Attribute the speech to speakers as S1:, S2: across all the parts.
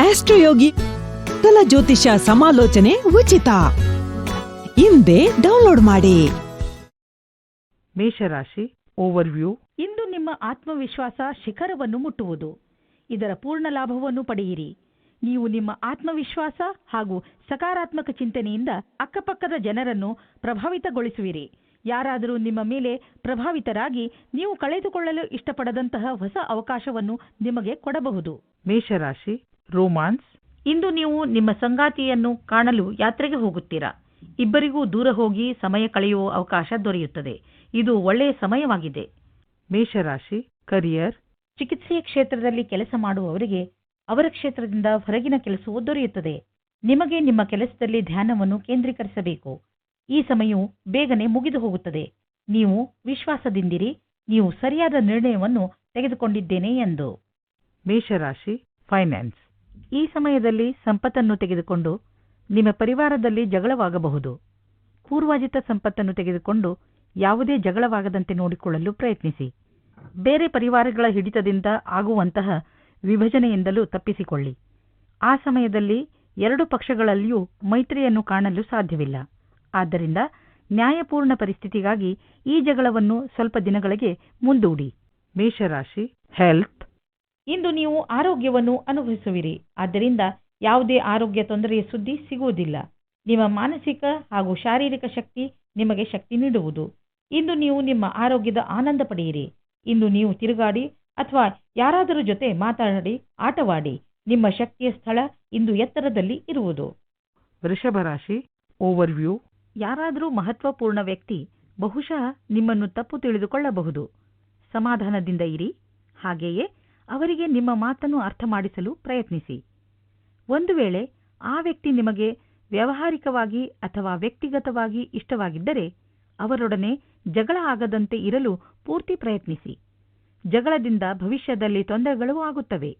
S1: ಆಸ್ಟ್ರೋಯೋಗಿ ಕಲ ಜ್ಯೋತಿಷ ಸಮಾಲೋಚನೆ ಉಚಿತ. ಹಿಂದೆ ಡೌನ್ಲೋಡ್ ಮಾಡಿ.
S2: ಮೇಷರಾಶಿ ಓವರ್ವ್ಯೂ.
S3: ಇಂದು ನಿಮ್ಮ ಆತ್ಮವಿಶ್ವಾಸ ಶಿಖರವನ್ನು ಮುಟ್ಟುವುದು. ಇದರ ಪೂರ್ಣ ಲಾಭವನ್ನು ಪಡೆಯಿರಿ. ನೀವು ನಿಮ್ಮ ಆತ್ಮವಿಶ್ವಾಸ ಹಾಗೂ ಸಕಾರಾತ್ಮಕ ಚಿಂತನೆಯಿಂದ ಅಕ್ಕಪಕ್ಕದ ಜನರನ್ನು ಪ್ರಭಾವಿತಗೊಳಿಸುವಿರಿ. ಯಾರಾದರೂ ನಿಮ್ಮ ಮೇಲೆ ಪ್ರಭಾವಿತರಾಗಿ ನೀವು ಕಳೆದುಕೊಳ್ಳಲು ಇಷ್ಟಪಡದಂತಹ ಹೊಸ ಅವಕಾಶವನ್ನು ನಿಮಗೆ ಕೊಡಬಹುದು.
S2: ಮೇಷರಾಶಿ ರೋಮಾನ್ಸ್.
S3: ಇಂದು ನೀವು ನಿಮ್ಮ ಸಂಗಾತಿಯನ್ನು ಕಾಣಲು ಯಾತ್ರೆಗೆ ಹೋಗುತ್ತೀರಾ? ಇಬ್ಬರಿಗೂ ದೂರ ಹೋಗಿ ಸಮಯ ಕಳೆಯುವ ಅವಕಾಶ ದೊರೆಯುತ್ತದೆ. ಇದು ಒಳ್ಳೆಯ ಸಮಯವಾಗಿದೆ.
S2: ಮೇಷರಾಶಿ ಕರಿಯರ್.
S3: ಚಿಕಿತ್ಸೆಯ ಕ್ಷೇತ್ರದಲ್ಲಿ ಕೆಲಸ ಮಾಡುವವರಿಗೆ ಅವರ ಕ್ಷೇತ್ರದಿಂದ ಹೊರಗಿನ ಕೆಲಸವು ದೊರೆಯುತ್ತದೆ. ನಿಮಗೆ ನಿಮ್ಮ ಕೆಲಸದಲ್ಲಿ ಧ್ಯಾನವನ್ನು ಕೇಂದ್ರೀಕರಿಸಬೇಕು. ಈ ಸಮಯವು ಬೇಗನೆ ಮುಗಿದು ಹೋಗುತ್ತದೆ. ನೀವು ವಿಶ್ವಾಸದಿಂದಿರಿ. ನೀವು ಸರಿಯಾದ ನಿರ್ಣಯವನ್ನು ತೆಗೆದುಕೊಂಡಿದ್ದೇನೆ ಎಂದು.
S2: ಮೇಷರಾಶಿ ಫೈನಾನ್ಸ್.
S3: ಈ ಸಮಯದಲ್ಲಿ ಸಂಪತ್ತನ್ನು ತೆಗೆದುಕೊಂಡು ನಿಮ್ಮ ಪರಿವಾರದಲ್ಲಿ ಜಗಳವಾಗಬಹುದು. ಪೂರ್ವಾಜಿತ ಸಂಪತ್ತನ್ನು ತೆಗೆದುಕೊಂಡು ಯಾವುದೇ ಜಗಳವಾಗದಂತೆ ನೋಡಿಕೊಳ್ಳಲು ಪ್ರಯತ್ನಿಸಿ. ಬೇರೆ ಪರಿವಾರಗಳ ಹಿಡಿತದಿಂದ ಆಗುವಂತಹ ವಿಭಜನೆಯಿಂದಲೂ ತಪ್ಪಿಸಿಕೊಳ್ಳಿ. ಆ ಸಮಯದಲ್ಲಿ ಎರಡು ಪಕ್ಷಗಳಲ್ಲಿಯೂ ಮೈತ್ರಿಯನ್ನು ಕಾಣಲು ಸಾಧ್ಯವಿಲ್ಲ. ಆದ್ದರಿಂದ ನ್ಯಾಯಪೂರ್ಣ ಪರಿಸ್ಥಿತಿಗಾಗಿ ಈ ಜಗಳವನ್ನು ಸ್ವಲ್ಪ ದಿನಗಳಿಗೆ ಮುಂದೂಡಿ.
S2: ಮೇಷರಾಶಿ ಹೆಲ್ತ್
S3: ಇಂದು ನೀವು ಆರೋಗ್ಯವನ್ನು ಅನುಭವಿಸುವಿರಿ. ಆದ್ದರಿಂದ ಯಾವುದೇ ಆರೋಗ್ಯ ತೊಂದರೆಯ ಸುದ್ದಿ ಸಿಗುವುದಿಲ್ಲ. ನಿಮ್ಮ ಮಾನಸಿಕ ಹಾಗೂ ಶಾರೀರಿಕ ಶಕ್ತಿ ನಿಮಗೆ ಶಕ್ತಿ ನೀಡುವುದು. ಇಂದು ನೀವು ನಿಮ್ಮ ಆರೋಗ್ಯದ ಆನಂದ ಪಡೆಯಿರಿ. ಇಂದು ನೀವು ತಿರುಗಾಡಿ ಅಥವಾ ಯಾರಾದರೂ ಜೊತೆ ಮಾತಾಡಿ ಆಟವಾಡಿ ನಿಮ್ಮ ಶಕ್ತಿಯ ಸ್ಥಳ ಇಂದು ಎತ್ತರದಲ್ಲಿ ಇರುವುದು.
S2: ವೃಷಭ ರಾಶಿ ಓವರ್ವ್ಯೂ
S3: ಯಾರಾದರೂ ಮಹತ್ವಪೂರ್ಣ ವ್ಯಕ್ತಿ ಬಹುಶಃ ನಿಮ್ಮನ್ನು ತಪ್ಪು ತಿಳಿದುಕೊಳ್ಳಬಹುದು. ಸಮಾಧಾನದಿಂದ ಇರಿ. ಹಾಗೆಯೇ ಅವರಿಗೆ ನಿಮ್ಮ ಮಾತನ್ನು ಅರ್ಥ ಮಾಡಿಸಲು ಪ್ರಯತ್ನಿಸಿ. ಒಂದು ವೇಳೆ ಆ ವ್ಯಕ್ತಿ ನಿಮಗೆ ವ್ಯಾವಹಾರಿಕವಾಗಿ ಅಥವಾ ವ್ಯಕ್ತಿಗತವಾಗಿ ಇಷ್ಟವಾಗಿದ್ದರೆ ಅವರೊಡನೆ ಜಗಳ ಆಗದಂತೆ ಇರಲು ಪೂರ್ತಿ ಪ್ರಯತ್ನಿಸಿ. ಜಗಳದಿಂದ ಭವಿಷ್ಯದಲ್ಲಿ ತೊಂದರೆಗಳು ಆಗುತ್ತವೆ.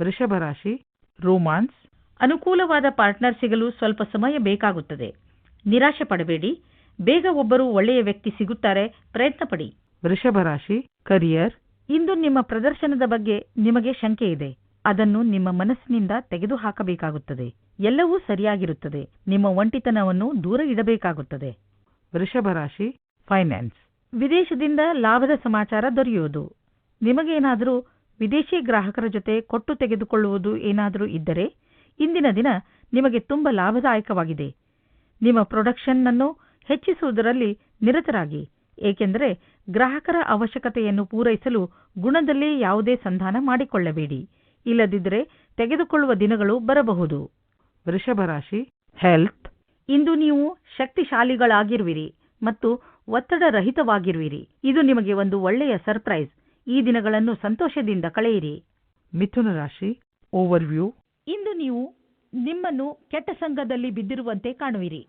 S2: ವೃಷಭ ರಾಶಿ ರೋಮಾನ್ಸ್.
S3: ಅನುಕೂಲವಾದ ಪಾರ್ಟ್ನರ್ ಸಿಗಲು ಸ್ವಲ್ಪ ಸಮಯ ಬೇಕಾಗುತ್ತದೆ. ನಿರಾಶೆ ಪಡಬೇಡಿ. ಬೇಗ ಒಬ್ಬರು ಒಳ್ಳೆಯ ವ್ಯಕ್ತಿ ಸಿಗುತ್ತಾರೆ. ಪ್ರಯತ್ನ ಪಡಿ
S2: ವೃಷಭ ರಾಶಿ ಕರಿಯರ್.
S3: ಇಂದು ನಿಮ್ಮ ಪ್ರದರ್ಶನದ ಬಗ್ಗೆ ನಿಮಗೆ ಶಂಕೆ ಇದೆ. ಅದನ್ನು ನಿಮ್ಮ ಮನಸ್ಸಿನಿಂದ ತೆಗೆದುಹಾಕಬೇಕಾಗುತ್ತದೆ. ಎಲ್ಲವೂ ಸರಿಯಾಗಿರುತ್ತದೆ. ನಿಮ್ಮ ಒಂಟಿತನವನ್ನು ದೂರ ಇಡಬೇಕಾಗುತ್ತದೆ.
S2: ವೃಷಭ ರಾಶಿ ಫೈನಾನ್ಸ್.
S3: ವಿದೇಶದಿಂದ ಲಾಭದ ಸಮಾಚಾರ ದೊರೆಯುವುದು. ನಿಮಗೇನಾದರೂ ವಿದೇಶಿ ಗ್ರಾಹಕರ ಜೊತೆ ಕೊಟ್ಟು ತೆಗೆದುಕೊಳ್ಳುವುದು ಏನಾದರೂ ಇದ್ದರೆ ಇಂದಿನ ದಿನ ನಿಮಗೆ ತುಂಬ ಲಾಭದಾಯಕವಾಗಿದೆ. ನಿಮ್ಮ ಪ್ರೊಡಕ್ಷನ್ ಅನ್ನು ಹೆಚ್ಚಿಸುವುದರಲ್ಲಿ ನಿರತರಾಗಿ ಏಕೆಂದರೆ ಗ್ರಾಹಕರ ಅವಶ್ಯಕತೆಯನ್ನು ಪೂರೈಸಲು ಗುಣದಲ್ಲಿ ಯಾವುದೇ ಸಂಧಾನ ಮಾಡಿಕೊಳ್ಳಬೇಡಿ. ಇಲ್ಲದಿದ್ದರೆ ತೆಗೆದುಕೊಳ್ಳುವ ದಿನಗಳು ಬರಬಹುದು.
S2: ವೃಷಭ ರಾಶಿ ಹೆಲ್ತ್
S3: ಇಂದು ನೀವು ಶಕ್ತಿಶಾಲಿಗಳಾಗಿರುವಿರಿ ಮತ್ತು ಒತ್ತಡ ರಹಿತವಾಗಿರುವಿರಿ ಇದು ನಿಮಗೆ ಒಂದು ಒಳ್ಳೆಯ ಸರ್ಪ್ರೈಸ್ ಈ ದಿನಗಳನ್ನು ಸಂತೋಷದಿಂದ ಕಳೆಯಿರಿ.
S2: ಮಿಥುನ ರಾಶಿ ಓವರ್ವ್ಯೂ
S3: ಇಂದು ನೀವು ನಿಮ್ಮನ್ನು ಕೆಟ್ಟ ಸಂಘದಲ್ಲಿ ಬಿದ್ದಿರುವಂತೆ ಕಾಣುವಿರಿ.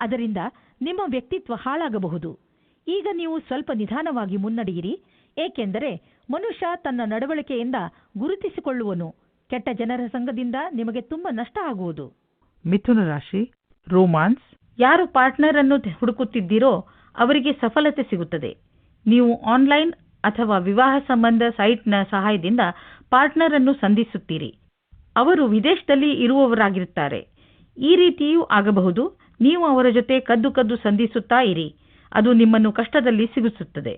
S3: ಅದರಿಂದ ನಿಮ್ಮ ವ್ಯಕ್ತಿತ್ವ ಹಾಳಾಗಬಹುದು. ಈಗ ನೀವು ಸ್ವಲ್ಪ ನಿಧಾನವಾಗಿ ಮುನ್ನಡೆಯಿರಿ. ಏಕೆಂದರೆ ಮನುಷ್ಯ ತನ್ನ ನಡವಳಿಕೆಯಿಂದ ಗುರುತಿಸಿಕೊಳ್ಳುವನು. ಕೆಟ್ಟ ಜನರ ಸಂಘದಿಂದ ನಿಮಗೆ ತುಂಬಾ ನಷ್ಟ ಆಗುವುದು.
S2: ಮಿಥುನ ರಾಶಿ ರೋಮಾನ್ಸ್.
S3: ಯಾರು ಪಾರ್ಟ್ನರ್ ಅನ್ನು ಹುಡುಕುತ್ತಿದ್ದೀರೋ ಅವರಿಗೆ ಸಫಲತೆ ಸಿಗುತ್ತದೆ. ನೀವು ಆನ್ಲೈನ್ ಅಥವಾ ವಿವಾಹ ಸಂಬಂಧ ಸೈಟ್ನ ಸಹಾಯದಿಂದ ಪಾರ್ಟ್ನರ್ ಅನ್ನು ಸಂಧಿಸುತ್ತೀರಿ. ಅವರು ವಿದೇಶದಲ್ಲಿ ಇರುವವರಾಗಿರುತ್ತಾರೆ. ಈ ರೀತಿಯೂ ಆಗಬಹುದು. ನೀವು ಅವರ ಜೊತೆ ಕದ್ದು ಕದ್ದು ಸಂಧಿಸುತ್ತಾ ಇರಿ. ಅದು ನಿಮ್ಮನ್ನು ಕಷ್ಟದಲ್ಲಿ ಸಿಗಿಸುತ್ತದೆ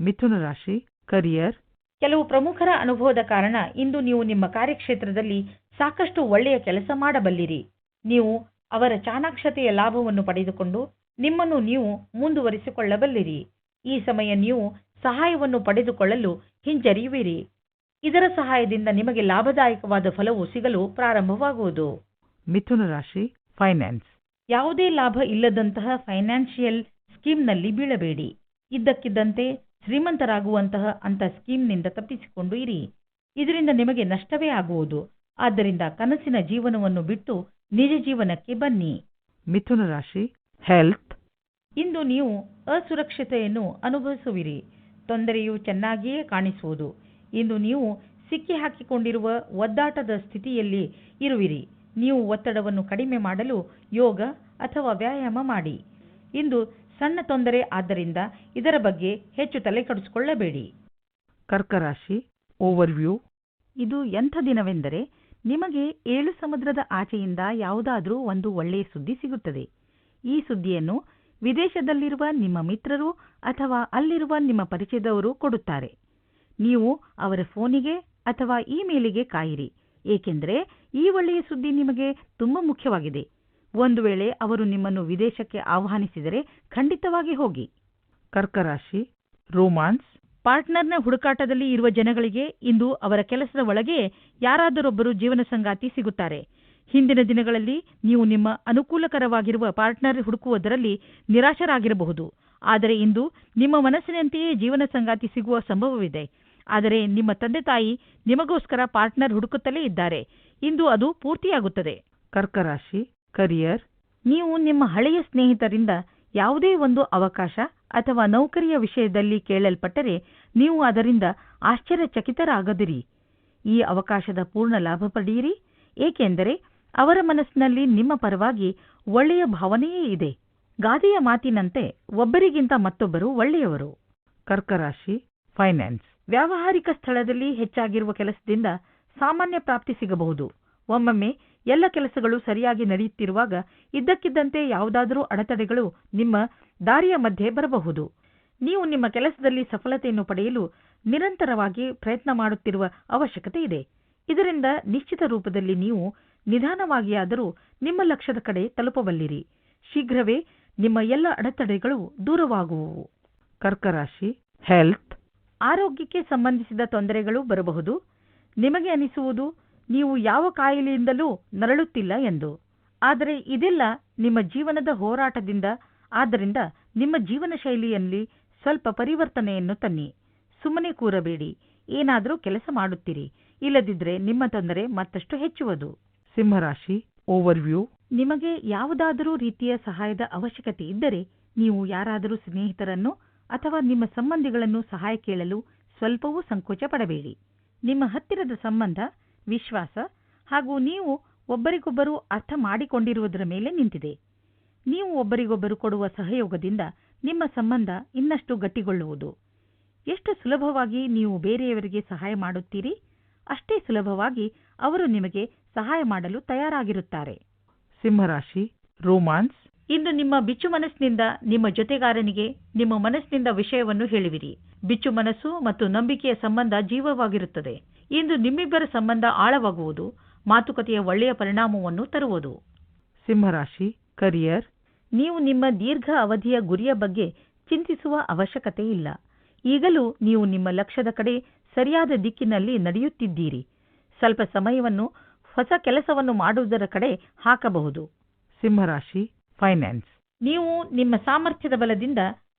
S2: ಮಿಥುನ ರಾಶಿ ಕರಿಯರ್
S3: ಕೆಲವು ಪ್ರಮುಖರ ಅನುಭವದ ಕಾರಣ ಇಂದು ನೀವು ನಿಮ್ಮ ಕಾರ್ಯಕ್ಷೇತ್ರದಲ್ಲಿ ಸಾಕಷ್ಟು ಒಳ್ಳೆಯ ಕೆಲಸ ಮಾಡಬಲ್ಲಿರಿ. ನೀವು ಅವರ ಚಾಣಾಕ್ಷತೆಯ ಲಾಭವನ್ನು ಪಡೆದುಕೊಂಡು ನಿಮ್ಮನ್ನು ನೀವು ಮುಂದುವರಿಸಿಕೊಳ್ಳಬಲ್ಲಿರಿ. ಈ ಸಮಯ ನೀವು ಸಹಾಯವನ್ನು ಪಡೆದುಕೊಳ್ಳಲು ಹಿಂಜರಿಯುವಿರಿ. ಇದರ ಸಹಾಯದಿಂದ ನಿಮಗೆ ಲಾಭದಾಯಕವಾದ ಫಲವು ಸಿಗಲು ಪ್ರಾರಂಭವಾಗುವುದು.
S2: ಮಿಥುನ ರಾಶಿ ಫೈನಾನ್ಸ್
S3: ಯಾವುದೇ ಲಾಭ ಇಲ್ಲದಂತಹ ಫೈನಾನ್ಷಿಯಲ್ ಸ್ಕೀಮ್ನಲ್ಲಿ ಬೀಳಬೇಡಿ. ಇದ್ದಕ್ಕಿದ್ದಂತೆ ಶ್ರೀಮಂತರಾಗುವಂತಹ ಅಂತ ಸ್ಕೀಮ್ನಿಂದ ತಪ್ಪಿಸಿಕೊಂಡು ಇರಿ. ಇದರಿಂದ ನಿಮಗೆ ನಷ್ಟವೇ ಆಗುವುದು. ಆದ್ದರಿಂದ ಕನಸಿನ ಜೀವನವನ್ನು ಬಿಟ್ಟು ನಿಜ ಜೀವನಕ್ಕೆ ಬನ್ನಿ.
S2: ಮಿಥುನ ರಾಶಿ ಹೆಲ್ತ್
S3: ಇಂದು ನೀವು ಅಸುರಕ್ಷತೆಯನ್ನು ಅನುಭವಿಸುವಿರಿ. ತೊಂದರೆಯು ಚೆನ್ನಾಗಿಯೇ ಕಾಣಿಸುವುದು. ಇಂದು ನೀವು ಸಿಕ್ಕಿ ಹಾಕಿಕೊಂಡಿರುವ ಒದ್ದಾಟದ ಸ್ಥಿತಿಯಲ್ಲಿ ಇರುವಿರಿ. ನೀವು ಒತ್ತಡವನ್ನು ಕಡಿಮೆ ಮಾಡಲು ಯೋಗ ಅಥವಾ ವ್ಯಾಯಾಮ ಮಾಡಿ. ಇಂದು ಸಣ್ಣ ತೊಂದರೆ ಆದ್ದರಿಂದ ಇದರ ಬಗ್ಗೆ ಹೆಚ್ಚು ತಲೆಕೆಡಿಸಿಕೊಳ್ಳಬೇಡಿ
S2: ಕರ್ಕ ಕರ್ಕರಾಶಿ ಓವರ್ವ್ಯೂ
S3: ಇದು ಎಂಥ ದಿನವೆಂದರೆ ನಿಮಗೆ ಏಳು ಸಮುದ್ರದ ಆಚೆಯಿಂದ ಯಾವುದಾದರೂ ಒಂದು ಒಳ್ಳೆಯ ಸುದ್ದಿ ಸಿಗುತ್ತದೆ. ಈ ಸುದ್ದಿಯನ್ನು ವಿದೇಶದಲ್ಲಿರುವ ನಿಮ್ಮ ಮಿತ್ರರು ಅಥವಾ ಅಲ್ಲಿರುವ ನಿಮ್ಮ ಪರಿಚಯದವರು ಕೊಡುತ್ತಾರೆ. ನೀವು ಅವರ ಫೋನಿಗೆ ಅಥವಾ ಇಮೇಲಿಗೆ ಕಾಯಿರಿ ಏಕೆಂದರೆ ಈ ಒಳ್ಳೆಯ ಸುದ್ದಿ ನಿಮಗೆ ತುಂಬ ಮುಖ್ಯವಾಗಿದೆ. ಒಂದು ವೇಳೆ ಅವರು ನಿಮ್ಮನ್ನು ವಿದೇಶಕ್ಕೆ ಆಹ್ವಾನಿಸಿದರೆ ಖಂಡಿತವಾಗಿ ಹೋಗಿ.
S2: ಕರ್ಕರಾಶಿ ರೋಮಾನ್ಸ್.
S3: ಪಾರ್ಟ್ನರ್ನ ಹುಡುಕಾಟದಲ್ಲಿ ಇರುವ ಜನಗಳಿಗೆ ಇಂದು ಅವರ ಕೆಲಸದ ಒಳಗೆ ಯಾರಾದರೊಬ್ಬರು ಜೀವನ ಸಂಗಾತಿ ಸಿಗುತ್ತಾರೆ. ಹಿಂದಿನ ದಿನಗಳಲ್ಲಿ ನೀವು ನಿಮ್ಮ ಅನುಕೂಲಕರವಾಗಿರುವ ಪಾರ್ಟ್ನರ್ ಹುಡುಕುವುದರಲ್ಲಿ ನಿರಾಶರಾಗಿರಬಹುದು. ಆದರೆ ಇಂದು ನಿಮ್ಮ ಮನಸ್ಸಿನಂತೆಯೇ ಜೀವನ ಸಂಗಾತಿ ಸಿಗುವ ಸಂಭವವಿದೆ. ಆದರೆ ನಿಮ್ಮ ತಂದೆ ತಾಯಿ ನಿಮಗೋಸ್ಕರ ಪಾರ್ಟ್ನರ್ ಹುಡುಕುತ್ತಲೇ ಇದ್ದಾರೆ. ಇಂದು ಅದು ಪೂರ್ತಿಯಾಗುತ್ತದೆ.
S2: ಕರ್ಕರಾಶಿ ಕರಿಯರ್,
S3: ನೀವು ನಿಮ್ಮ ಹಳೆಯ ಸ್ನೇಹಿತರಿಂದ ಯಾವುದೇ ಒಂದು ಅವಕಾಶ ಅಥವಾ ನೌಕರಿಯ ವಿಷಯದಲ್ಲಿ ಕೇಳಲ್ಪಟ್ಟರೆ ನೀವು ಅದರಿಂದ ಆಶ್ಚರ್ಯಚಕಿತರಾಗದಿರಿ. ಈ ಅವಕಾಶದ ಪೂರ್ಣ ಲಾಭ ಪಡೆಯಿರಿ, ಏಕೆಂದರೆ ಅವರ ಮನಸ್ಸಿನಲ್ಲಿ ನಿಮ್ಮ ಪರವಾಗಿ ಒಳ್ಳೆಯ ಭಾವನೆಯೇ ಇದೆ. ಗಾದೆಯ ಮಾತಿನಂತೆ ಒಬ್ಬರಿಗಿಂತ ಮತ್ತೊಬ್ಬರು ಒಳ್ಳೆಯವರು.
S2: ಕರ್ಕರಾಶಿ, ಫೈನಾನ್ಸ್,
S3: ವ್ಯಾವಹಾರಿಕ ಸ್ಥಳದಲ್ಲಿ ಹೆಚ್ಚಾಗಿರುವ ಕೆಲಸದಿಂದ ಸಾಮಾನ್ಯ ಪ್ರಾಪ್ತಿ ಸಿಗಬಹುದು. ಒಮ್ಮೊಮ್ಮೆ ಎಲ್ಲ ಕೆಲಸಗಳು ಸರಿಯಾಗಿ ನಡೆಯುತ್ತಿರುವಾಗ ಇದ್ದಕ್ಕಿದ್ದಂತೆ ಯಾವುದಾದರೂ ಅಡೆತಡೆಗಳು ನಿಮ್ಮ ದಾರಿಯ ಮಧ್ಯೆ ಬರಬಹುದು. ನೀವು ನಿಮ್ಮ ಕೆಲಸದಲ್ಲಿ ಸಫಲತೆಯನ್ನು ಪಡೆಯಲು ನಿರಂತರವಾಗಿ ಪ್ರಯತ್ನ ಮಾಡುತ್ತಿರುವ ಅವಶ್ಯಕತೆ ಇದೆ. ಇದರಿಂದ ನಿಶ್ಚಿತ ರೂಪದಲ್ಲಿ ನೀವು ನಿಧಾನವಾಗಿಯಾದರೂ ನಿಮ್ಮ ಲಕ್ಷ್ಯದ ಕಡೆ ತಲುಪಬಲ್ಲಿರಿ. ಶೀಘ್ರವೇ ನಿಮ್ಮ ಎಲ್ಲ ಅಡೆತಡೆಗಳು ದೂರವಾಗುವುವು.
S2: ಕರ್ಕರಾಶಿ ಹೆಲ್ತ್
S3: ಆರೋಗ್ಯಕ್ಕೆ ಸಂಬಂಧಿಸಿದ ತೊಂದರೆಗಳು ಬರಬಹುದು. ನಿಮಗೆ ಅನಿಸುವುದು ನೀವು ಯಾವ ಕಾಯಿಲೆಯಿಂದಲೂ ನರಳುತ್ತಿಲ್ಲ ಎಂದು. ಆದರೆ ಇದೆಲ್ಲ ನಿಮ್ಮ ಜೀವನದ ಹೋರಾಟದಿಂದ. ಆದ್ದರಿಂದ ನಿಮ್ಮ ಜೀವನ ಶೈಲಿಯಲ್ಲಿ ಸ್ವಲ್ಪ ಪರಿವರ್ತನೆಯನ್ನು ತನ್ನಿ. ಸುಮ್ಮನೆ ಕೂರಬೇಡಿ. ಏನಾದರೂ ಕೆಲಸ ಮಾಡುತ್ತೀರಿ. ಇಲ್ಲದಿದ್ದರೆ ನಿಮ್ಮ ತೊಂದರೆ ಮತ್ತಷ್ಟು ಹೆಚ್ಚುವುದು.
S2: ಸಿಂಹರಾಶಿ ಓವರ್ವ್ಯೂ
S3: ನಿಮಗೆ ಯಾವುದಾದರೂ ರೀತಿಯ ಸಹಾಯದ ಅವಶ್ಯಕತೆ ಇದ್ದರೆ ನೀವು ಯಾರಾದರೂ ಸ್ನೇಹಿತರನ್ನು ಅಥವಾ ನಿಮ್ಮ ಸಂಬಂಧಿಗಳನ್ನು ಸಹಾಯ ಕೇಳಲು ಸ್ವಲ್ಪವೂ ಸಂಕೋಚ ಪಡಬೇಡಿ. ನಿಮ್ಮ ಹತ್ತಿರದ ಸಂಬಂಧ ವಿಶ್ವಾಸ ಹಾಗೂ ನೀವು ಒಬ್ಬರಿಗೊಬ್ಬರು ಅರ್ಥ ಮಾಡಿಕೊಂಡಿರುವುದರ ಮೇಲೆ ನಿಂತಿದೆ. ನೀವು ಒಬ್ಬರಿಗೊಬ್ಬರು ಕೊಡುವ ಸಹಯೋಗದಿಂದ ನಿಮ್ಮ ಸಂಬಂಧ ಇನ್ನಷ್ಟು ಗಟ್ಟಿಗೊಳ್ಳುವುದು. ಎಷ್ಟು ಸುಲಭವಾಗಿ ನೀವು ಬೇರೆಯವರಿಗೆ ಸಹಾಯ ಮಾಡುತ್ತೀರಿ ಅಷ್ಟೇ ಸುಲಭವಾಗಿ ಅವರು ನಿಮಗೆ ಸಹಾಯ ಮಾಡಲು ತಯಾರಾಗಿರುತ್ತಾರೆ.
S2: ಸಿಂಹರಾಶಿ ರೋಮಾನ್ಸ್.
S3: ಇಂದು ನಿಮ್ಮ ಬಿಚ್ಚು ಮನಸ್ಸಿನಿಂದ ನಿಮ್ಮ ಜೊತೆಗಾರನಿಗೆ ನಿಮ್ಮ ಮನಸ್ಸಿನಿಂದ ವಿಷಯವನ್ನು ಹೇಳುವಿರಿ. ಬಿಚ್ಚು ಮನಸ್ಸು ಮತ್ತು ನಂಬಿಕೆಯ ಸಂಬಂಧ ಜೀವವಾಗಿರುತ್ತದೆ. ಇಂದು ನಿಮ್ಮಿಬ್ಬರ ಸಂಬಂಧ ಆಳವಾಗುವುದು ಮಾತುಕತೆಯ ಒಳ್ಳೆಯ ಪರಿಣಾಮವನ್ನು ತರುವುದು.
S2: ಸಿಂಹರಾಶಿ ಕರಿಯರ್
S3: ನೀವು ನಿಮ್ಮ ದೀರ್ಘ ಅವಧಿಯ ಗುರಿಯ ಬಗ್ಗೆ ಚಿಂತಿಸುವ ಅವಶ್ಯಕತೆ ಇಲ್ಲ. ಈಗಲೂ ನೀವು ನಿಮ್ಮ ಲಕ್ಷ್ಯದ ಕಡೆ ಸರಿಯಾದ ದಿಕ್ಕಿನಲ್ಲಿ ನಡೆಯುತ್ತಿದ್ದೀರಿ. ಸ್ವಲ್ಪ ಸಮಯವನ್ನು ಹೊಸ ಕೆಲಸವನ್ನು ಮಾಡುವುದರ ಕಡೆ ಹಾಕಬಹುದು.
S2: ಸಿಂಹರಾಶಿ ಫೈನಾನ್ಸ್
S3: ನೀವು ನಿಮ್ಮ ಸಾಮರ್ಥ್ಯದ ಬಲದಿಂದ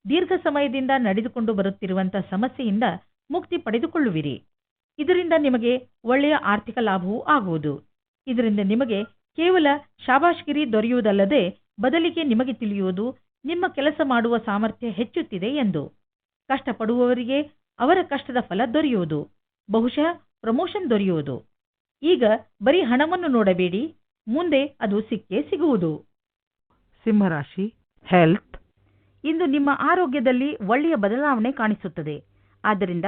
S3: ದೀರ್ಘ ಸಮಯದಿಂದ ನಡೆದುಕೊಂಡು ಬರುತ್ತಿರುವಂತಹ ಸಮಸ್ಯೆಯಿಂದ ಮುಕ್ತಿ ಪಡೆದುಕೊಳ್ಳುವಿರಿ. ಇದರಿಂದ ನಿಮಗೆ ಒಳ್ಳೆಯ ಆರ್ಥಿಕ ಲಾಭವೂ ಆಗುವುದು. ಇದರಿಂದ ನಿಮಗೆ ಕೇವಲ ಶಾಬಾಷ್ಗಿರಿ ದೊರೆಯುವುದಲ್ಲದೆ ಬದಲಿಗೆ ನಿಮಗೆ ತಿಳಿಯುವುದು ನಿಮ್ಮ ಕೆಲಸ ಮಾಡುವ ಸಾಮರ್ಥ್ಯ ಹೆಚ್ಚುತ್ತಿದೆ ಎಂದು. ಕಷ್ಟಪಡುವವರಿಗೆ ಅವರ ಕಷ್ಟದ ಫಲ ದೊರೆಯುವುದು. ಬಹುಶಃ ಪ್ರಮೋಷನ್ ದೊರೆಯುವುದು. ಈಗ ಬರೀ ಹಣವನ್ನು ನೋಡಬೇಡಿ. ಮುಂದೆ ಅದು ಸಿಕ್ಕೇ ಸಿಗುವುದು.
S2: ಸಿಂಹರಾಶಿ ಹೆಲ್ತ್
S3: ಇಂದು ನಿಮ್ಮ ಆರೋಗ್ಯದಲ್ಲಿ ಒಳ್ಳೆಯ ಬದಲಾವಣೆ ಕಾಣಿಸುತ್ತದೆ. ಆದ್ದರಿಂದ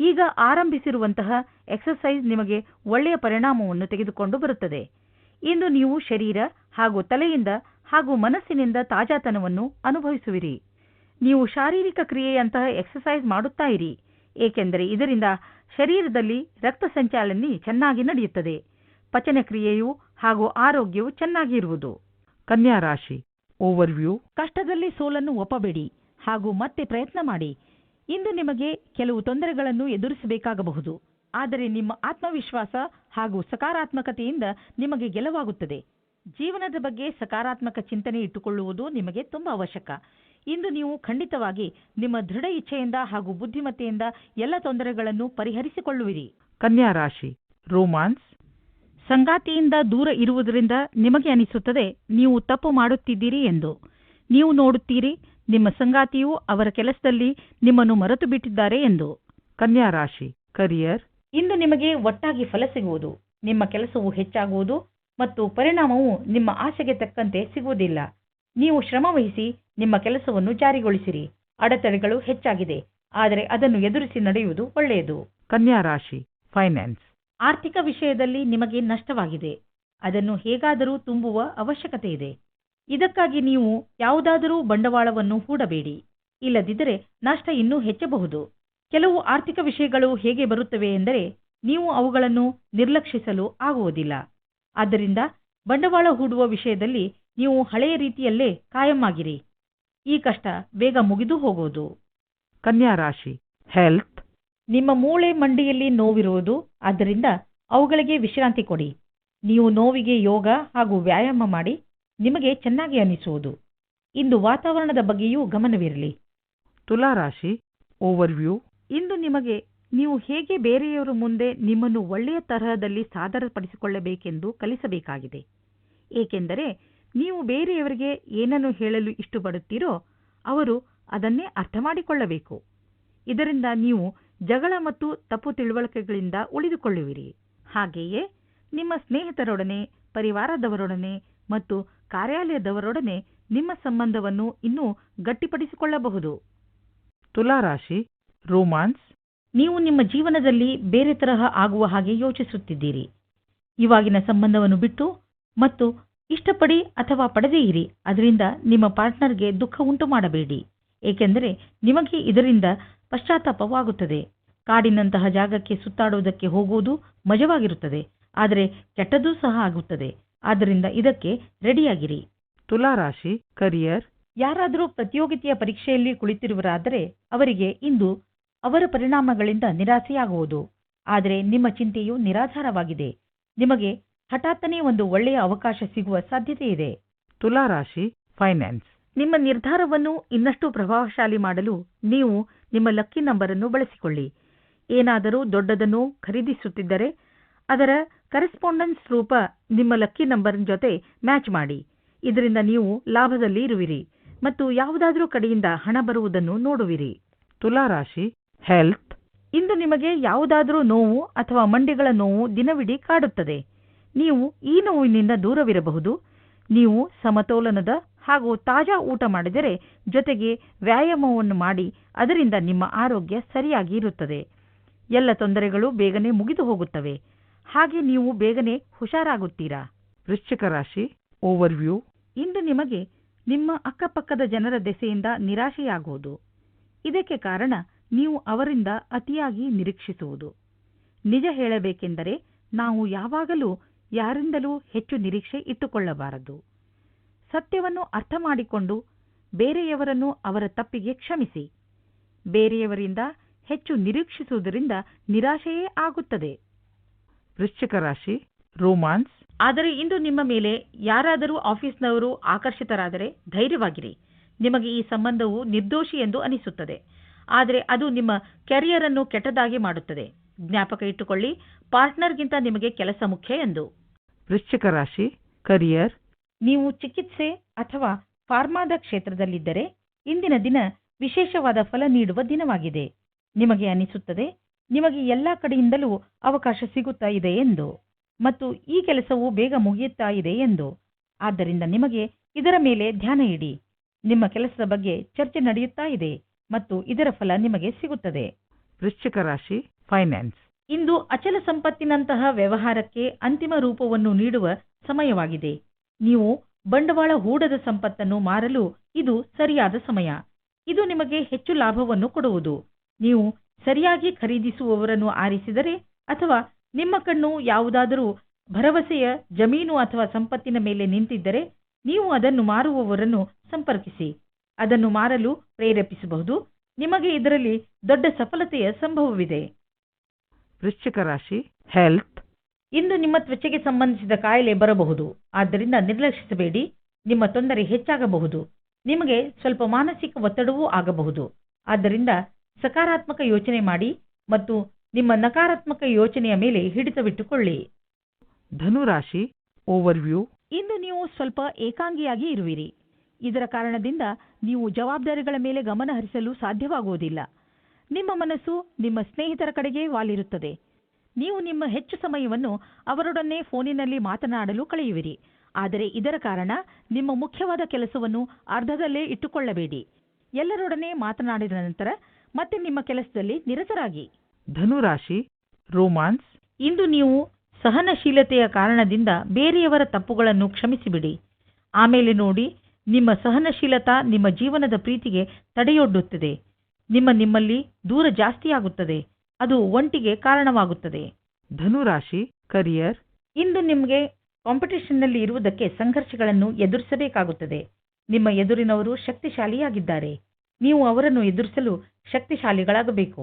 S3: ಈಗ ಆರಂಭಿಸಿರುವಂತಹ ಎಕ್ಸರ್ಸೈಸ್ ನಿಮಗೆ ಒಳ್ಳೆಯ ಪರಿಣಾಮವನ್ನು ತೆಗೆದುಕೊಂಡು ಬರುತ್ತದೆ. ಇಂದು ನೀವು ಶರೀರ ಹಾಗೂ ತಲೆಯಿಂದ ಹಾಗೂ ಮನಸ್ಸಿನಿಂದ ತಾಜಾತನವನ್ನು ಅನುಭವಿಸುವಿರಿ. ನೀವು ಶಾರೀರಿಕ ಕ್ರಿಯೆಯಂತಹ ಎಕ್ಸರ್ಸೈಸ್ ಮಾಡುತ್ತಾ ಇರಿ, ಏಕೆಂದರೆ ಇದರಿಂದ ಶರೀರದಲ್ಲಿ ರಕ್ತ ಸಂಚಾಲನೆ ಚೆನ್ನಾಗಿ ನಡೆಯುತ್ತದೆ. ಪಚನ ಕ್ರಿಯೆಯು ಹಾಗೂ ಆರೋಗ್ಯವು ಚೆನ್ನಾಗಿ ಇರುವುದು.
S2: ಕನ್ಯಾ ರಾಶಿ ಓವರ್ವ್ಯೂ
S3: ಕಷ್ಟದಲ್ಲಿ ಸೋಲನ್ನು ಒಪ್ಪಬೇಡಿ ಹಾಗೂ ಮತ್ತೆ ಪ್ರಯತ್ನ ಮಾಡಿ. ಇಂದು ನಿಮಗೆ ಕೆಲವು ತೊಂದರೆಗಳನ್ನು ಎದುರಿಸಬೇಕಾಗಬಹುದು. ಆದರೆ ನಿಮ್ಮ ಆತ್ಮವಿಶ್ವಾಸ ಹಾಗೂ ಸಕಾರಾತ್ಮಕತೆಯಿಂದ ನಿಮಗೆ ಗೆಲುವಾಗುತ್ತದೆ. ಜೀವನದ ಬಗ್ಗೆ ಸಕಾರಾತ್ಮಕ ಚಿಂತನೆ ಇಟ್ಟುಕೊಳ್ಳುವುದು ನಿಮಗೆ ತುಂಬಾ ಅವಶ್ಯಕ. ಇಂದು ನೀವು ಖಂಡಿತವಾಗಿ ನಿಮ್ಮ ದೃಢ ಇಚ್ಛೆಯಿಂದ ಹಾಗೂ ಬುದ್ಧಿಮತ್ತೆಯಿಂದ ಎಲ್ಲ ತೊಂದರೆಗಳನ್ನು ಪರಿಹರಿಸಿಕೊಳ್ಳುವಿರಿ.
S2: ಕನ್ಯಾ ರಾಶಿ, ರೋಮಾನ್ಸ್.
S3: ಸಂಗಾತಿಯಿಂದ ದೂರ ಇರುವುದರಿಂದ ನಿಮಗೆ ಅನಿಸುತ್ತದೆ, ನೀವು ತಪ್ಪು ಮಾಡುತ್ತಿದ್ದೀರಿ ಎಂದು. ನೀವು ನೋಡುತ್ತೀರಿ ನಿಮ್ಮ ಸಂಗಾತಿಯು ಅವರ ಕೆಲಸದಲ್ಲಿ ನಿಮ್ಮನ್ನು ಮರೆತು ಬಿಟ್ಟಿದ್ದಾರೆ ಎಂದು.
S2: ಕನ್ಯಾ ರಾಶಿ ಕರಿಯರ್
S3: ಇಂದು ನಿಮಗೆ ಒಟ್ಟಾಗಿ ಫಲ ಸಿಗುವುದು. ನಿಮ್ಮ ಕೆಲಸವು ಹೆಚ್ಚಾಗುವುದು ಮತ್ತು ಪರಿಣಾಮವು ನಿಮ್ಮ ಆಸೆಗೆ ತಕ್ಕಂತೆ ಸಿಗುವುದಿಲ್ಲ. ನೀವು ಶ್ರಮವಹಿಸಿ ನಿಮ್ಮ ಕೆಲಸವನ್ನು ಜಾರಿಗೊಳಿಸಿರಿ. ಅಡೆತಡೆಗಳು ಹೆಚ್ಚಾಗಿದೆ ಆದರೆ ಅದನ್ನು ಎದುರಿಸಿ ನಡೆಯುವುದು ಒಳ್ಳೆಯದು.
S2: ಕನ್ಯಾ ರಾಶಿ ಫೈನಾನ್ಸ್
S3: ಆರ್ಥಿಕ ವಿಷಯದಲ್ಲಿ ನಿಮಗೆ ನಷ್ಟವಾಗಿದೆ. ಅದನ್ನು ಹೇಗಾದರೂ ತುಂಬುವ ಅವಶ್ಯಕತೆ ಇದೆ. ಇದಕ್ಕಾಗಿ ನೀವು ಯಾವುದಾದರೂ ಬಂಡವಾಳವನ್ನು ಹೂಡಬೇಡಿ. ಇಲ್ಲದಿದ್ದರೆ ನಷ್ಟ ಇನ್ನೂ ಹೆಚ್ಚಬಹುದು. ಕೆಲವು ಆರ್ಥಿಕ ವಿಷಯಗಳು ಹೇಗೆ ಬರುತ್ತವೆ ಎಂದರೆ ನೀವು ಅವುಗಳನ್ನು ನಿರ್ಲಕ್ಷಿಸಲು ಆಗುವುದಿಲ್ಲ. ಆದ್ದರಿಂದ ಬಂಡವಾಳ ಹೂಡುವ ವಿಷಯದಲ್ಲಿ ನೀವು ಹಳೆಯ ರೀತಿಯಲ್ಲೇ ಕಾಯಂ ಆಗಿರಿ ಈ ಕಷ್ಟ ಬೇಗ ಮುಗಿದು ಹೋಗುವುದು.
S2: ಕನ್ಯಾ ರಾಶಿ ಹೆಲ್ತ್
S3: ನಿಮ್ಮ ಮೂಳೆ ಮಂಡಿಯಲ್ಲಿ ನೋವಿರುವುದು ಆದ್ದರಿಂದ ಅವುಗಳಿಗೆ ವಿಶ್ರಾಂತಿ ಕೊಡಿ. ನೀವು ನೋವಿಗೆ ಯೋಗ ಹಾಗೂ ವ್ಯಾಯಾಮ ಮಾಡಿ ನಿಮಗೆ ಚೆನ್ನಾಗಿ ಅನಿಸುವುದು. ಇಂದು ವಾತಾವರಣದ ಬಗ್ಗೆಯೂ ಗಮನವಿರಲಿ.
S2: ತುಲಾ ರಾಶಿ ಓವರ್ವ್ಯೂ
S3: ಇಂದು ನಿಮಗೆ ನೀವು ಹೇಗೆ ಬೇರೆಯವರ ಮುಂದೆ ನಿಮ್ಮನ್ನು ಒಳ್ಳೆಯ ತರಹದಲ್ಲಿ ಸಾದರಪಡಿಸಿಕೊಳ್ಳಬೇಕೆಂದು ಕಲಿಸಬೇಕಾಗಿದೆ. ಏಕೆಂದರೆ ನೀವು ಬೇರೆಯವರಿಗೆ ಏನನ್ನು ಹೇಳಲು ಇಷ್ಟಪಡುತ್ತೀರೋ ಅವರು ಅದನ್ನೇ ಅರ್ಥ ಮಾಡಿಕೊಳ್ಳಬೇಕು. ಇದರಿಂದ ನೀವು ಜಗಳ ಮತ್ತು ತಪ್ಪು ತಿಳುವಳಿಕೆಗಳಿಂದ ಉಳಿದುಕೊಳ್ಳುವಿರಿ. ಹಾಗೆಯೇ ನಿಮ್ಮ ಸ್ನೇಹಿತರೊಡನೆ, ಪರಿವಾರದವರೊಡನೆ ಮತ್ತು ಕಾರ್ಯಾಲಯದವರೊಡನೆ ನಿಮ್ಮ ಸಂಬಂಧವನ್ನು ಇನ್ನೂ ಗಟ್ಟಿಪಡಿಸಿಕೊಳ್ಳಬಹುದು.
S2: ತುಲಾ ರಾಶಿ ರೋಮಾನ್ಸ್.
S3: ನೀವು ನಿಮ್ಮ ಜೀವನದಲ್ಲಿ ಬೇರೆ ತರಹ ಆಗುವ ಹಾಗೆ ಯೋಚಿಸುತ್ತಿದ್ದೀರಿ. ಇವಾಗಿನ ಸಂಬಂಧವನ್ನು ಬಿಟ್ಟು ಮತ್ತು ಇಷ್ಟಪಡಿ ಅಥವಾ ಪಡೆದೇ ಇರಿ ಅದರಿಂದ ನಿಮ್ಮ ಪಾರ್ಟ್ನರ್ಗೆ ದುಃಖ ಉಂಟು ಮಾಡಬೇಡಿ. ಏಕೆಂದರೆ ನಿಮಗೆ ಇದರಿಂದ ಪಶ್ಚಾತ್ತಾಪವಾಗುತ್ತದೆ. ಕಾಡಿನಂತಹ ಜಾಗಕ್ಕೆ ಸುತ್ತಾಡುವುದಕ್ಕೆ ಹೋಗುವುದು ಮಜವಾಗಿರುತ್ತದೆ. ಆದರೆ ಕೆಟ್ಟದೂ ಸಹ ಆಗುತ್ತದೆ. ಆದ್ದರಿಂದ ಇದಕ್ಕೆ ರೆಡಿಯಾಗಿರಿ.
S2: ತುಲಾ ರಾಶಿ ಕರಿಯರ್
S3: ಯಾರಾದರೂ ಪ್ರತಿಯೋಗಿತೆಯ ಪರೀಕ್ಷೆಯಲ್ಲಿ ಕುಳಿತಿರುವರಾದರೆ ಅವರಿಗೆ ಇಂದು ಅವರ ಪರಿಣಾಮಗಳಿಂದ ನಿರಾಸೆಯಾಗುವುದು. ಆದರೆ ನಿಮ್ಮ ಚಿಂತೆಯು ನಿರಾಧಾರವಾಗಿದೆ. ನಿಮಗೆ ಹಠಾತ್ತನೇ ಒಂದು ಒಳ್ಳೆಯ ಅವಕಾಶ ಸಿಗುವ ಸಾಧ್ಯತೆ ಇದೆ.
S2: ತುಲಾ ರಾಶಿ ಫೈನಾನ್ಸ್
S3: ನಿಮ್ಮ ನಿರ್ಧಾರವನ್ನು ಇನ್ನಷ್ಟು ಪ್ರಭಾವಶಾಲಿ ಮಾಡಲು ನೀವು ನಿಮ್ಮ ಲಕ್ಕಿ ನಂಬರ್ ಅನ್ನು ಬಳಸಿಕೊಳ್ಳಿ. ಏನಾದರೂ ದೊಡ್ಡದನ್ನು ಖರೀದಿಸುತ್ತಿದ್ದರೆ ಅದರ ಕರೆಸ್ಪಾಂಡೆನ್ಸ್ ರೂಪ ನಿಮ್ಮ ಲಕ್ಕಿ ನಂಬರ್ ಜೊತೆ ಮ್ಯಾಚ್ ಮಾಡಿ. ಇದರಿಂದ ನೀವು ಲಾಭದಲ್ಲಿ ಇರುವಿರಿ ಮತ್ತು ಯಾವುದಾದರೂ ಕಡೆಯಿಂದ ಹಣ ಬರುವುದನ್ನು ನೋಡುವಿರಿ.
S2: ತುಲಾ ರಾಶಿ ಹೆಲ್ತ್
S3: ಇಂದು ನಿಮಗೆ ಯಾವುದಾದರೂ ನೋವು ಅಥವಾ ಮಂಡಿಗಳ ನೋವು ದಿನವಿಡೀ ಕಾಡುತ್ತದೆ. ನೀವು ಈ ನೋವಿನಿಂದ ದೂರವಿರಬಹುದು. ನೀವು ಸಮತೋಲನದ ಹಾಗೂ ತಾಜಾ ಊಟ ಮಾಡಿದರೆ ಜೊತೆಗೆ ವ್ಯಾಯಾಮವನ್ನು ಮಾಡಿ ಅದರಿಂದ ನಿಮ್ಮ ಆರೋಗ್ಯ ಸರಿಯಾಗಿ ಇರುತ್ತದೆ. ಎಲ್ಲ ತೊಂದರೆಗಳು ಬೇಗನೆ ಮುಗಿದು ಹೋಗುತ್ತವೆ. ಹಾಗೆ ನೀವು ಬೇಗನೆ ಹುಷಾರಾಗುತ್ತೀರಾ?
S2: ವೃಶ್ಚಿಕ ರಾಶಿ ಓವರ್ವ್ಯೂ
S3: ಇಂದು ನಿಮಗೆ ನಿಮ್ಮ ಅಕ್ಕಪಕ್ಕದ ಜನರ ದೆಸೆಯಿಂದ ನಿರಾಶೆಯಾಗುವುದು. ಇದಕ್ಕೆ ಕಾರಣ ನೀವು ಅವರಿಂದ ಅತಿಯಾಗಿ ನಿರೀಕ್ಷಿಸುವುದು. ನಿಜ ಹೇಳಬೇಕೆಂದರೆ ನಾವು ಯಾವಾಗಲೂ ಯಾರಿಂದಲೂ ಹೆಚ್ಚು ನಿರೀಕ್ಷೆ ಇಟ್ಟುಕೊಳ್ಳಬಾರದು. ಸತ್ಯವನ್ನು ಅರ್ಥ ಮಾಡಿಕೊಂಡು ಬೇರೆಯವರನ್ನು ಅವರ ತಪ್ಪಿಗೆ ಕ್ಷಮಿಸಿ. ಬೇರೆಯವರಿಂದ ಹೆಚ್ಚು ನಿರೀಕ್ಷಿಸುವುದರಿಂದ ನಿರಾಶೆಯೇ ಆಗುತ್ತದೆ.
S2: ವೃಶ್ಚಿಕ ರಾಶಿ ರೋಮಾನ್ಸ್.
S3: ಆದರೆ ಇಂದು ನಿಮ್ಮ ಮೇಲೆ ಯಾರಾದರೂ ಆಫೀಸ್ನವರು ಆಕರ್ಷಿತರಾದರೆ ಧೈರ್ಯವಾಗಿರಿ. ನಿಮಗೆ ಈ ಸಂಬಂಧವು ನಿರ್ದೋಷಿ ಎಂದು ಅನಿಸುತ್ತದೆ. ಆದರೆ ಅದು ನಿಮ್ಮ ಕೆರಿಯರ್ ಅನ್ನು ಕೆಟ್ಟದಾಗಿ ಮಾಡುತ್ತದೆ. ಜ್ಞಾಪಕ ಇಟ್ಟುಕೊಳ್ಳಿ ಪಾರ್ಟ್ನರ್ಗಿಂತ ನಿಮಗೆ ಕೆಲಸ ಮುಖ್ಯ ಎಂದು.
S2: ವೃಶ್ಚಿಕ ರಾಶಿ ಕರಿಯರ್.
S3: ನೀವು ಚಿಕಿತ್ಸೆ ಅಥವಾ ಫಾರ್ಮಾದ ಕ್ಷೇತ್ರದಲ್ಲಿದ್ದರೆ ಇಂದಿನ ದಿನ ವಿಶೇಷವಾದ ಫಲ ನೀಡುವ ದಿನವಾಗಿದೆ. ನಿಮಗೆ ಅನಿಸುತ್ತದೆ ನಿಮಗೆ ಎಲ್ಲಾ ಕಡೆಯಿಂದಲೂ ಅವಕಾಶ ಸಿಗುತ್ತಾ ಇದೆ ಎಂದು. ಮತ್ತು ಈ ಕೆಲಸವು ಬೇಗ ಮುಗಿಯುತ್ತಾ ಇದೆ ಎಂದು. ಆದ್ದರಿಂದ ನಿಮಗೆ ಇದರ ಮೇಲೆ ಧ್ಯಾನ ಇಡಿ. ನಿಮ್ಮ ಕೆಲಸದ ಬಗ್ಗೆ ಚರ್ಚೆ ನಡೆಯುತ್ತಾ ಇದೆ ಮತ್ತು ಇದರ ಫಲ ನಿಮಗೆ ಸಿಗುತ್ತದೆ.
S2: ವೃಶ್ಚಿಕ ರಾಶಿ ಫೈನಾನ್ಸ್
S3: ಇಂದು ಅಚಲ ಸಂಪತ್ತಿನಂತಹ ವ್ಯವಹಾರಕ್ಕೆ ಅಂತಿಮ ರೂಪವನ್ನು ನೀಡುವ ಸಮಯವಾಗಿದೆ. ನೀವು ಬಂಡವಾಳ ಹೂಡದ ಸಂಪತ್ತನ್ನು ಮಾರಲು ಇದು ಸರಿಯಾದ ಸಮಯ. ಇದು ನಿಮಗೆ ಹೆಚ್ಚು ಲಾಭವನ್ನು ಕೊಡುವುದು. ನೀವು ಸರಿಯಾಗಿ ಖರೀದಿಸುವವರನ್ನು ಆರಿಸಿದರೆ ಅಥವಾ ನಿಮ್ಮ ಕಣ್ಣು ಯಾವುದಾದರೂ ಭರವಸೆಯ ಜಮೀನು ಅಥವಾ ಸಂಪತ್ತಿನ ಮೇಲೆ ನಿಂತಿದ್ದರೆ ನೀವು ಅದನ್ನು ಮಾರುವವರನ್ನು ಸಂಪರ್ಕಿಸಿ. ಅದನ್ನು ಮಾರಲು ಪ್ರೇರೇಪಿಸಬಹುದು. ನಿಮಗೆ ಇದರಲ್ಲಿ ದೊಡ್ಡ ಸಫಲತೆಯ ಸಂಭವವಿದೆ.
S2: ವೃಶ್ಚಿಕ ರಾಶಿ ಹೆಲ್ತ್
S3: ಇಂದು ನಿಮ್ಮ ತ್ವಚೆಗೆ ಸಂಬಂಧಿಸಿದ ಕಾಯಿಲೆ ಬರಬಹುದು. ಆದ್ದರಿಂದ ನಿರ್ಲಕ್ಷಿಸಬೇಡಿ. ನಿಮ್ಮ ತೊಂದರೆ ಹೆಚ್ಚಾಗಬಹುದು. ನಿಮಗೆ ಸ್ವಲ್ಪ ಮಾನಸಿಕ ಒತ್ತಡವೂ ಆಗಬಹುದು. ಆದ್ದರಿಂದ ಸಕಾರಾತ್ಮಕ ಯೋಚನೆ ಮಾಡಿ ಮತ್ತು ನಿಮ್ಮ ನಕಾರಾತ್ಮಕ ಯೋಚನೆಯ ಮೇಲೆ ಹಿಡಿತವಿಟ್ಟುಕೊಳ್ಳಿ.
S2: ಧನುರಾಶಿ ಓವರ್ವ್ಯೂ
S3: ಇಂದು ನೀವು ಸ್ವಲ್ಪ ಏಕಾಂಗಿಯಾಗಿ ಇರುವಿರಿ. ಇದರ ಕಾರಣದಿಂದ ನೀವು ಜವಾಬ್ದಾರಿಗಳ ಮೇಲೆ ಗಮನ ಹರಿಸಲು ಸಾಧ್ಯವಾಗುವುದಿಲ್ಲ. ನಿಮ್ಮ ಮನಸ್ಸು ನಿಮ್ಮ ಸ್ನೇಹಿತರ ಕಡೆಗೆ ವಾಲಿರುತ್ತದೆ. ನೀವು ನಿಮ್ಮ ಹೆಚ್ಚು ಸಮಯವನ್ನು ಅವರೊಡನೆ ಫೋನಿನಲ್ಲಿ ಮಾತನಾಡಲು ಕಳೆಯುವಿರಿ. ಆದರೆ ಇದರ ಕಾರಣ ನಿಮ್ಮ ಮುಖ್ಯವಾದ ಕೆಲಸವನ್ನು ಅರ್ಧದಲ್ಲೇ ಇಟ್ಟುಕೊಳ್ಳಬೇಡಿ. ಎಲ್ಲರೊಡನೆ ಮಾತನಾಡಿದ ನಂತರ ಮತ್ತೆ ನಿಮ್ಮ ಕೆಲಸದಲ್ಲಿ ನಿರತರಾಗಿ.
S2: ಧನುರಾಶಿ ರೋಮಾನ್ಸ್.
S3: ಇಂದು ನೀವು ಸಹನಶೀಲತೆಯ ಕಾರಣದಿಂದ ಬೇರೆಯವರ ತಪ್ಪುಗಳನ್ನು ಕ್ಷಮಿಸಿಬಿಡಿ. ಆಮೇಲೆ ನೋಡಿ ನಿಮ್ಮ ಸಹನಶೀಲತಾ ನಿಮ್ಮ ಜೀವನದ ಪ್ರೀತಿಗೆ ತಡೆಯೊಡ್ಡುತ್ತದೆ. ನಿಮ್ಮ ನಿಮ್ಮಲ್ಲಿ ದೂರ ಜಾಸ್ತಿಯಾಗುತ್ತದೆ. ಅದು ಒಂಟಿಗೆ ಕಾರಣವಾಗುತ್ತದೆ.
S2: ಧನುರಾಶಿ ಕರಿಯರ್.
S3: ಇಂದು ನಿಮಗೆ ಕಾಂಪಿಟೇಷನ್ನಲ್ಲಿ ಇರುವುದಕ್ಕೆ ಸಂಘರ್ಷಗಳನ್ನು ಎದುರಿಸಬೇಕಾಗುತ್ತದೆ. ನಿಮ್ಮ ಎದುರಿನವರು ಶಕ್ತಿಶಾಲಿಯಾಗಿದ್ದಾರೆ. ನೀವು ಅವರನ್ನು ಎದುರಿಸಲು ಶಕ್ತಿಶಾಲಿಗಳಾಗಬೇಕು.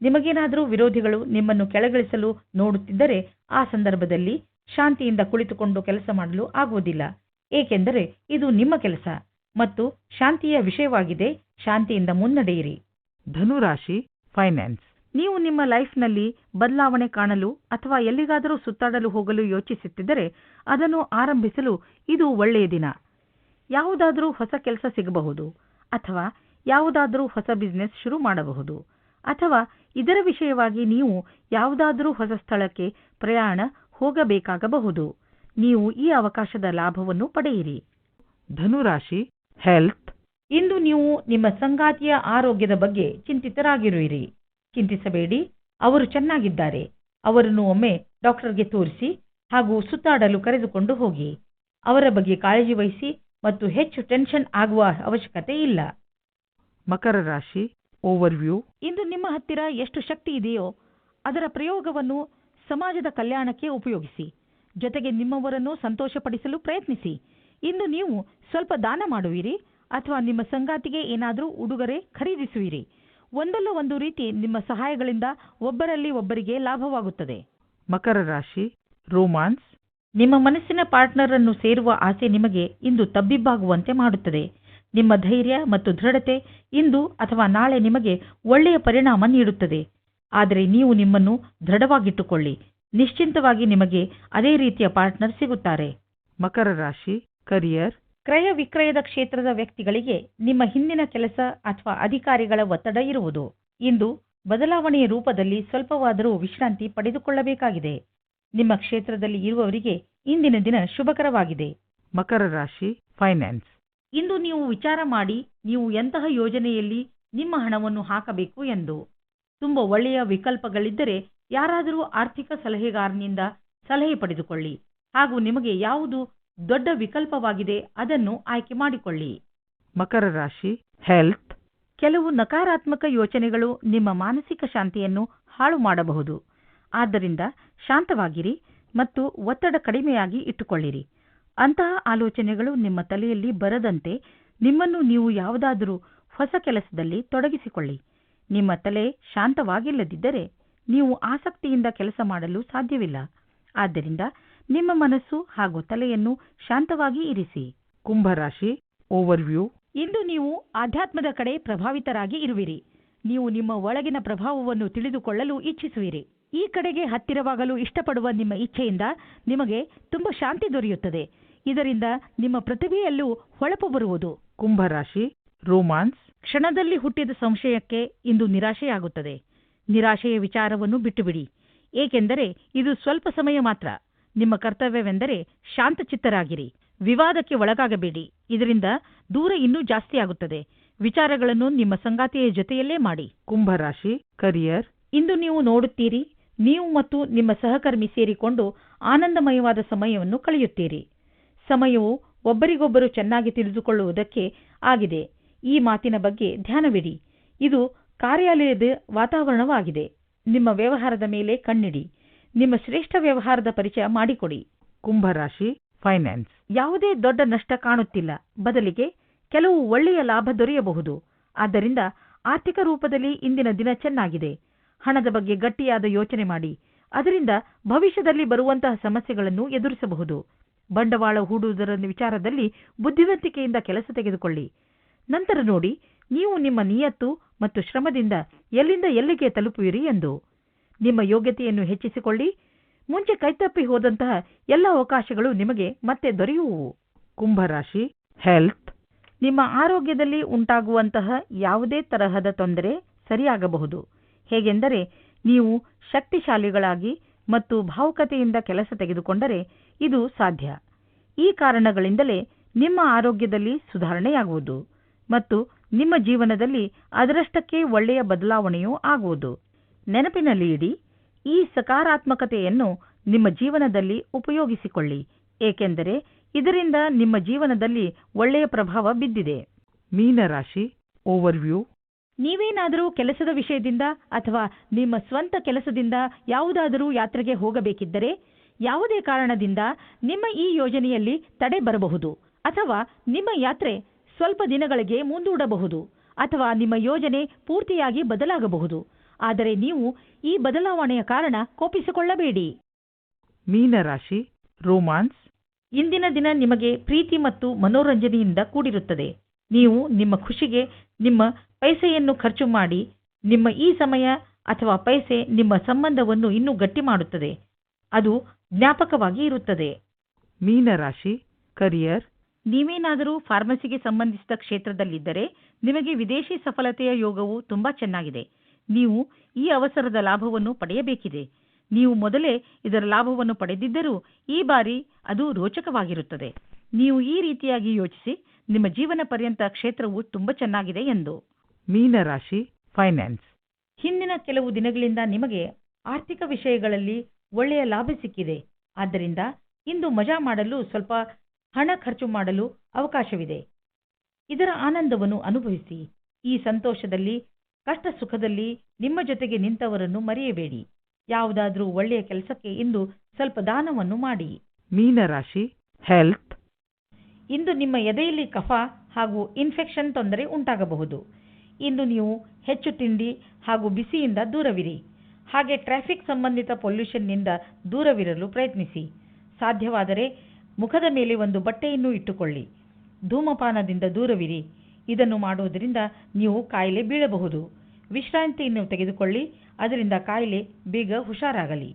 S3: ನಿಮಗೇನಾದರೂ ವಿರೋಧಿಗಳು ನಿಮ್ಮನ್ನು ಕೆಳಗಿಳಿಸಲು ನೋಡುತ್ತಿದ್ದರೆ ಆ ಸಂದರ್ಭದಲ್ಲಿ ಶಾಂತಿಯಿಂದ ಕುಳಿತುಕೊಂಡು ಕೆಲಸ ಮಾಡಲು ಆಗುವುದಿಲ್ಲ. ಏಕೆಂದರೆ ಇದು ನಿಮ್ಮ ಕೆಲಸ ಮತ್ತು ಶಾಂತಿಯ ವಿಷಯವಾಗಿದೆ. ಶಾಂತಿಯಿಂದ ಮುನ್ನಡೆಯಿರಿ.
S2: ಧನುರಾಶಿ ಫೈನಾನ್ಸ್
S3: ನೀವು ನಿಮ್ಮ ಲೈಫ್ನಲ್ಲಿ ಬದಲಾವಣೆ ಕಾಣಲು ಅಥವಾ ಎಲ್ಲಿಗಾದರೂ ಸುತ್ತಾಡಲು ಹೋಗಲು ಯೋಚಿಸುತ್ತಿದ್ದರೆ ಅದನ್ನು ಆರಂಭಿಸಲು ಇದು ಒಳ್ಳೆಯ ದಿನ. ಯಾವುದಾದರೂ ಹೊಸ ಕೆಲಸ ಸಿಗಬಹುದು ಅಥವಾ ಯಾವುದಾದರೂ ಹೊಸ ಬಿಸ್ನೆಸ್ ಶುರು ಮಾಡಬಹುದು. ಅಥವಾ ಇದರ ವಿಷಯವಾಗಿ ನೀವು ಯಾವುದಾದರೂ ಹೊಸ ಸ್ಥಳಕ್ಕೆ ಪ್ರಯಾಣ ಹೋಗಬೇಕಾಗಬಹುದು. ನೀವು ಈ ಅವಕಾಶದ ಲಾಭವನ್ನು ಪಡೆಯಿರಿ.
S2: ಧನುರಾಶಿ ಹೆಲ್ತ್
S3: ಇಂದು ನೀವು ನಿಮ್ಮ ಸಂಗಾತಿಯ ಆರೋಗ್ಯದ ಬಗ್ಗೆ ಚಿಂತಿತರಾಗಿರುವಿರಿ. ಚಿಂತಿಸಬೇಡಿ, ಅವರು ಚೆನ್ನಾಗಿದ್ದಾರೆ. ಅವರನ್ನು ಒಮ್ಮೆ ಡಾಕ್ಟರ್ಗೆ ತೋರಿಸಿ ಹಾಗೂ ಸುತ್ತಾಡಲು ಕರೆದುಕೊಂಡು ಹೋಗಿ. ಅವರ ಬಗ್ಗೆ ಕಾಳಜಿ ವಹಿಸಿ ಮತ್ತು ಹೆಚ್ಚು ಟೆನ್ಷನ್ ಆಗುವ ಅವಶ್ಯಕತೆ ಇಲ್ಲ.
S2: ಮಕರ ರಾಶಿ ಓವರ್ವ್ಯೂ
S3: ಇಂದು ನಿಮ್ಮ ಹತ್ತಿರ ಎಷ್ಟು ಶಕ್ತಿ ಇದೆಯೋ ಅದರ ಪ್ರಯೋಗವನ್ನು ಸಮಾಜದ ಕಲ್ಯಾಣಕ್ಕೆ ಉಪಯೋಗಿಸಿ. ಜೊತೆಗೆ ನಿಮ್ಮವರನ್ನು ಸಂತೋಷಪಡಿಸಲು ಪ್ರಯತ್ನಿಸಿ. ಇಂದು ನೀವು ಸ್ವಲ್ಪ ದಾನ ಮಾಡುವಿರಿ ಅಥವಾ ನಿಮ್ಮ ಸಂಗಾತಿಗೆ ಏನಾದರೂ ಉಡುಗೊರೆ ಖರೀದಿಸುವಿರಿ. ಒಂದಲ್ಲ ಒಂದು ರೀತಿ ನಿಮ್ಮ ಸಹಾಯಗಳಿಂದ ಒಬ್ಬರಲ್ಲಿ ಒಬ್ಬರಿಗೆ ಲಾಭವಾಗುತ್ತದೆ.
S2: ಮಕರ ರಾಶಿ ರೋಮಾನ್ಸ್
S3: ನಿಮ್ಮ ಮನಸ್ಸಿನ ಪಾರ್ಟ್ನರ್ ಅನ್ನು ಸೇರುವ ಆಸೆ ನಿಮಗೆ ಇಂದು ತಬ್ಬಿಬ್ಬಾಗುವಂತೆ ಮಾಡುತ್ತದೆ. ನಿಮ್ಮ ಧೈರ್ಯ ಮತ್ತು ದೃಢತೆ ಇಂದು ಅಥವಾ ನಾಳೆ ನಿಮಗೆ ಒಳ್ಳೆಯ ಪರಿಣಾಮ ನೀಡುತ್ತದೆ. ಆದರೆ ನೀವು ನಿಮ್ಮನ್ನು ದೃಢವಾಗಿಟ್ಟುಕೊಳ್ಳಿ. ನಿಶ್ಚಿಂತವಾಗಿ ನಿಮಗೆ ಅದೇ ರೀತಿಯ ಪಾರ್ಟ್ನರ್ ಸಿಗುತ್ತಾರೆ.
S2: ಮಕರ ರಾಶಿ ಕರಿಯರ್
S3: ಕ್ರಯ ವಿಕ್ರಯದ ಕ್ಷೇತ್ರದ ವ್ಯಕ್ತಿಗಳಿಗೆ ನಿಮ್ಮ ಹಿಂದಿನ ಕೆಲಸ ಅಥವಾ ಅಧಿಕಾರಿಗಳ ಒತ್ತಡ ಇರುವುದು. ಇಂದು ಬದಲಾವಣೆಯ ರೂಪದಲ್ಲಿ ಸ್ವಲ್ಪವಾದರೂ ವಿಶ್ರಾಂತಿ ಪಡೆದುಕೊಳ್ಳಬೇಕಾಗಿದೆ. ನಿಮ್ಮ ಕ್ಷೇತ್ರದಲ್ಲಿ ಇರುವವರಿಗೆ ಇಂದಿನ ದಿನ ಶುಭಕರವಾಗಿದೆ.
S2: ಮಕರ ರಾಶಿ ಫೈನಾನ್ಸ್
S3: ಇಂದು ನೀವು ವಿಚಾರ ಮಾಡಿ ನೀವು ಎಂತಹ ಯೋಜನೆಯಲ್ಲಿ ನಿಮ್ಮ ಹಣವನ್ನು ಹಾಕಬೇಕು ಎಂದು. ತುಂಬ ಒಳ್ಳೆಯ ವಿಕಲ್ಪಗಳಿದ್ದರೆ ಯಾರಾದರೂ ಆರ್ಥಿಕ ಸಲಹೆಗಾರನಿಂದ ಸಲಹೆ ಪಡೆದುಕೊಳ್ಳಿ ಹಾಗೂ ನಿಮಗೆ ಯಾವುದು ದೊಡ್ಡ ವಿಕಲ್ಪವಾಗಿದೆ ಅದನ್ನು ಆಯ್ಕೆ ಮಾಡಿಕೊಳ್ಳಿ.
S2: ಮಕರ ರಾಶಿ ಹೆಲ್ತ್
S3: ಕೆಲವು ನಕಾರಾತ್ಮಕ ಯೋಚನೆಗಳು ನಿಮ್ಮ ಮಾನಸಿಕ ಶಾಂತಿಯನ್ನು ಹಾಳು ಮಾಡಬಹುದು. ಆದ್ದರಿಂದ ಶಾಂತವಾಗಿರಿ ಮತ್ತು ಒತ್ತಡ ಕಡಿಮೆಯಾಗಿ ಇಟ್ಟುಕೊಳ್ಳಿರಿ. ಅಂತಹ ಆಲೋಚನೆಗಳು ನಿಮ್ಮ ತಲೆಯಲ್ಲಿ ಬರದಂತೆ ನಿಮ್ಮನ್ನು ನೀವು ಯಾವುದಾದರೂ ಹೊಸ ಕೆಲಸದಲ್ಲಿ ತೊಡಗಿಸಿಕೊಳ್ಳಿ. ನಿಮ್ಮ ತಲೆ ಶಾಂತವಾಗಿಲ್ಲದಿದ್ದರೆ ನೀವು ಆಸಕ್ತಿಯಿಂದ ಕೆಲಸ ಮಾಡಲು ಸಾಧ್ಯವಿಲ್ಲ. ಆದ್ದರಿಂದ ನಿಮ್ಮ ಮನಸ್ಸು ಹಾಗೂ ತಲೆಯನ್ನು ಶಾಂತವಾಗಿ ಇರಿಸಿ.
S2: ಕುಂಭರಾಶಿ ಓವರ್ವ್ಯೂ
S3: ಇಂದು ನೀವು ಆಧ್ಯಾತ್ಮದ ಕಡೆ ಪ್ರಭಾವಿತರಾಗಿ ಇರುವಿರಿ. ನೀವು ನಿಮ್ಮ ಒಳಗಿನ ಪ್ರಭಾವವನ್ನು ತಿಳಿದುಕೊಳ್ಳಲು ಇಚ್ಛಿಸುವಿರಿ. ಈ ಕಡೆಗೆ ಹತ್ತಿರವಾಗಲು ಇಷ್ಟಪಡುವ ನಿಮ್ಮ ಇಚ್ಛೆಯಿಂದ ನಿಮಗೆ ತುಂಬಾ ಶಾಂತಿ ದೊರೆಯುತ್ತದೆ. ಇದರಿಂದ ನಿಮ್ಮ ಪ್ರತಿಭೆಯಲ್ಲೂ ಹೊಳಪು ಬರುವುದು.
S2: ಕುಂಭರಾಶಿ ರೋಮಾನ್ಸ್.
S3: ಕ್ಷಣದಲ್ಲಿ ಹುಟ್ಟಿದ ಸಂಶಯಕ್ಕೆ ಇಂದು ನಿರಾಶೆಯಾಗುತ್ತದೆ. ನಿರಾಶೆಯ ವಿಚಾರವನ್ನು ಬಿಟ್ಟುಬಿಡಿ. ಏಕೆಂದರೆ ಇದು ಸ್ವಲ್ಪ ಸಮಯ ಮಾತ್ರ. ನಿಮ್ಮ ಕರ್ತವ್ಯವೆಂದರೆ ಶಾಂತಚಿತ್ತರಾಗಿರಿ. ವಿವಾದಕ್ಕೆ ಒಳಗಾಗಬೇಡಿ. ಇದರಿಂದ ದೂರ ಇನ್ನೂ ಜಾಸ್ತಿಯಾಗುತ್ತದೆ ವಿಚಾರಗಳನ್ನು ನಿಮ್ಮ ಸಂಗಾತಿಯ ಜೊತೆಯಲ್ಲೇ ಮಾಡಿ.
S2: ಕುಂಭರಾಶಿ ಕರಿಯರ್.
S3: ಇಂದು ನೀವು ನೋಡುತ್ತೀರಿ ನೀವು ಮತ್ತು ನಿಮ್ಮ ಸಹಕರ್ಮಿ ಸೇರಿಕೊಂಡು ಆನಂದಮಯವಾದ ಸಮಯವನ್ನು ಕಳೆಯುತ್ತೀರಿ. ಸಮಯವು ಒಬ್ಬರಿಗೊಬ್ಬರು ಚೆನ್ನಾಗಿ ತಿಳಿದುಕೊಳ್ಳುವುದಕ್ಕೆ ಆಗಿದೆ. ಈ ಮಾತಿನ ಬಗ್ಗೆ ಧ್ಯಾನವಿಡಿ. ಇದು ಕಾರ್ಯಾಲಯದ ವಾತಾವರಣವಾಗಿದೆ. ನಿಮ್ಮ ವ್ಯವಹಾರದ ಮೇಲೆ ಕಣ್ಣಿಡಿ. ನಿಮ್ಮ ಶ್ರೇಷ್ಠ ವ್ಯವಹಾರದ ಪರಿಚಯ ಮಾಡಿಕೊಡಿ.
S2: ಕುಂಭರಾಶಿ ಫೈನಾನ್ಸ್
S3: ಯಾವುದೇ ದೊಡ್ಡ ನಷ್ಟ ಕಾಣುತ್ತಿಲ್ಲ. ಬದಲಿಗೆ ಕೆಲವು ಒಳ್ಳೆಯ ಲಾಭ ದೊರೆಯಬಹುದು. ಆದ್ದರಿಂದ ಆರ್ಥಿಕ ರೂಪದಲ್ಲಿ ಇಂದಿನ ದಿನ ಚೆನ್ನಾಗಿದೆ. ಹಣದ ಬಗ್ಗೆ ಗಟ್ಟಿಯಾದ ಯೋಚನೆ ಮಾಡಿ. ಅದರಿಂದ ಭವಿಷ್ಯದಲ್ಲಿ ಬರುವಂತಹ ಸಮಸ್ಯೆಗಳನ್ನು ಎದುರಿಸಬಹುದು. ಬಂಡವಾಳ ಹೂಡುವುದರ ವಿಚಾರದಲ್ಲಿ ಬುದ್ಧಿವಂತಿಕೆಯಿಂದ ಕೆಲಸ ತೆಗೆದುಕೊಳ್ಳಿ. ನಂತರ ನೋಡಿ ನೀವು ನಿಮ್ಮ ನಿಯತ್ತು ಮತ್ತು ಶ್ರಮದಿಂದ ಎಲ್ಲಿಂದ ಎಲ್ಲಿಗೆ ತಲುಪುವಿರಿ ಎಂದು. ನಿಮ್ಮ ಯೋಗ್ಯತೆಯನ್ನು ಹೆಚ್ಚಿಸಿಕೊಳ್ಳಿ. ಮುಂಚೆ ಕೈತಪ್ಪಿ ಹೋದಂತಹ ಎಲ್ಲ ಅವಕಾಶಗಳು ನಿಮಗೆ ಮತ್ತೆ ದೊರೆಯುವು.
S2: ಕುಂಭರಾಶಿ ಹೆಲ್ತ್
S3: ನಿಮ್ಮ ಆರೋಗ್ಯದಲ್ಲಿ ಉಂಟಾಗುವಂತಹ ಯಾವುದೇ ತರಹದ ತೊಂದರೆ ಸರಿಯಾಗಬಹುದು. ಹೇಗೆಂದರೆ ನೀವು ಶಕ್ತಿಶಾಲಿಗಳಾಗಿ ಮತ್ತು ಭಾವುಕತೆಯಿಂದ ಕೆಲಸ ತೆಗೆದುಕೊಂಡರೆ ಇದು ಸಾಧ್ಯ. ಈ ಕಾರಣಗಳಿಂದಲೇ ನಿಮ್ಮ ಆರೋಗ್ಯದಲ್ಲಿ ಸುಧಾರಣೆಯಾಗುವುದು ಮತ್ತು ನಿಮ್ಮ ಜೀವನದಲ್ಲಿ ಅದರಷ್ಟಕ್ಕೆ ಒಳ್ಳೆಯ ಬದಲಾವಣೆಯೂ ಆಗುವುದು. ನೆನಪಿನಲ್ಲಿ ಇಡಿ ಈ ಸಕಾರಾತ್ಮಕತೆಯನ್ನು ನಿಮ್ಮ ಜೀವನದಲ್ಲಿ ಉಪಯೋಗಿಸಿಕೊಳ್ಳಿ ಏಕೆಂದರೆ ಇದರಿಂದ ನಿಮ್ಮ ಜೀವನದಲ್ಲಿ ಒಳ್ಳೆಯ ಪ್ರಭಾವ ಬಿದ್ದಿದೆ.
S2: ಮೀನರಾಶಿ ಓವರ್ವ್ಯೂ.
S3: ನೀವೇನಾದರೂ ಕೆಲಸದ ವಿಷಯದಿಂದ ಅಥವಾ ನಿಮ್ಮ ಸ್ವಂತ ಕೆಲಸದಿಂದ ಯಾವುದಾದರೂ ಯಾತ್ರೆಗೆ ಹೋಗಬೇಕಿದ್ದರೆ ಯಾವುದೇ ಕಾರಣದಿಂದ ನಿಮ್ಮ ಈ ಯೋಜನೆಯಲ್ಲಿ ತಡೆ ಬರಬಹುದು ಅಥವಾ ನಿಮ್ಮ ಯಾತ್ರೆ ಸ್ವಲ್ಪ ದಿನಗಳಿಗೆ ಮುಂದೂಡಬಹುದು ಅಥವಾ ನಿಮ್ಮ ಯೋಜನೆ ಪೂರ್ತಿಯಾಗಿ ಬದಲಾಗಬಹುದು. ಆದರೆ ನೀವು ಈ ಬದಲಾವಣೆಯ ಕಾರಣ ಕೋಪಿಸಿಕೊಳ್ಳಬೇಡಿ.
S2: ಮೀನರಾಶಿ ರೋಮಾನ್ಸ್.
S3: ಇಂದಿನ ದಿನ ನಿಮಗೆ ಪ್ರೀತಿ ಮತ್ತು ಮನೋರಂಜನೆಯಿಂದ ಕೂಡಿರುತ್ತದೆ. ನೀವು ನಿಮ್ಮ ಖುಷಿಗೆ ನಿಮ್ಮ ಪೈಸೆಯನ್ನು ಖರ್ಚು ಮಾಡಿ ನಿಮ್ಮ ಈ ಸಮಯ ಅಥವಾ ಪೈಸೆ ನಿಮ್ಮ ಸಂಬಂಧವನ್ನು ಇನ್ನೂ ಗಟ್ಟಿ ಮಾಡುತ್ತದೆ. ಅದು ಜ್ಞಾಪಕವಾಗಿ ಇರುತ್ತದೆ.
S2: ಮೀನರಾಶಿ ಕರಿಯರ್
S3: ನೀವೇನಾದರೂ ಫಾರ್ಮಸಿಗೆ ಸಂಬಂಧಿಸಿದ ಕ್ಷೇತ್ರದಲ್ಲಿದ್ದರೆ ನಿಮಗೆ ವಿದೇಶಿ ಸಫಲತೆಯ ಯೋಗವು ತುಂಬಾ ಚೆನ್ನಾಗಿದೆ. ನೀವು ಈ ಅವಸರದ ಲಾಭವನ್ನು ಪಡೆಯಬೇಕಿದೆ. ನೀವು ಮೊದಲೇ ಇದರ ಲಾಭವನ್ನು ಪಡೆದಿದ್ದರೂ ಈ ಬಾರಿ ಅದು ರೋಚಕವಾಗಿರುತ್ತದೆ. ನೀವು ಈ ರೀತಿಯಾಗಿ ಯೋಚಿಸಿ ನಿಮ್ಮ ಜೀವನ ಪರ್ಯಂತ ಕ್ಷೇತ್ರವು ತುಂಬಾ ಚೆನ್ನಾಗಿದೆ ಎಂದು.
S2: ಮೀನರಾಶಿ ಫೈನಾನ್ಸ್
S3: ಹಿಂದಿನ ಕೆಲವು ದಿನಗಳಿಂದ ನಿಮಗೆ ಆರ್ಥಿಕ ವಿಷಯಗಳಲ್ಲಿ ಒಳ್ಳೆಯ ಲಾಭ ಸಿಕ್ಕಿದೆ. ಆದ್ದರಿಂದ ಇಂದು ಮಜಾ ಮಾಡಲು ಸ್ವಲ್ಪ ಹಣ ಖರ್ಚು ಮಾಡಲು ಅವಕಾಶವಿದೆ. ಇದರ ಆನಂದವನ್ನು ಅನುಭವಿಸಿ. ಈ ಸಂತೋಷದಲ್ಲಿ ಕಷ್ಟ ಸುಖದಲ್ಲಿ ನಿಮ್ಮ ಜೊತೆಗೆ ನಿಂತವರನ್ನು ಮರೆಯಬೇಡಿ. ಯಾವುದಾದರೂ ಒಳ್ಳೆಯ ಕೆಲಸಕ್ಕೆ ಇಂದು ಸ್ವಲ್ಪ ದಾನವನ್ನು ಮಾಡಿ.
S2: ಮೀನರಾಶಿ ಹೆಲ್ತ್.
S3: ಇಂದು ನಿಮ್ಮ ಎದೆಯಲ್ಲಿ ಕಫ ಹಾಗೂ ಇನ್ಫೆಕ್ಷನ್ ತೊಂದರೆ ಉಂಟಾಗಬಹುದು. ಇಂದು ನೀವು ಹೆಚ್ಚು ತಿಂಡಿ ಹಾಗೂ ಬಿಸಿಯಿಂದ ದೂರವಿರಿ. ಹಾಗೆ ಟ್ರಾಫಿಕ್ ಸಂಬಂಧಿತ ಪೊಲ್ಯೂಷನ್ನಿಂದ ದೂರವಿರಲು ಪ್ರಯತ್ನಿಸಿ. ಸಾಧ್ಯವಾದರೆ ಮುಖದ ಮೇಲೆ ಒಂದು ಬಟ್ಟೆಯನ್ನು ಇಟ್ಟುಕೊಳ್ಳಿ. ಧೂಮಪಾನದಿಂದ ದೂರವಿರಿ. ಇದನ್ನು ಮಾಡುವುದರಿಂದ ನೀವು ಕಾಯಿಲೆ ಬೀಳಬಹುದು. ವಿಶ್ರಾಂತಿಯನ್ನು ತೆಗೆದುಕೊಳ್ಳಿ. ಅದರಿಂದ ಕಾಯಿಲೆ ಬೇಗ ಹುಷಾರಾಗಲಿ.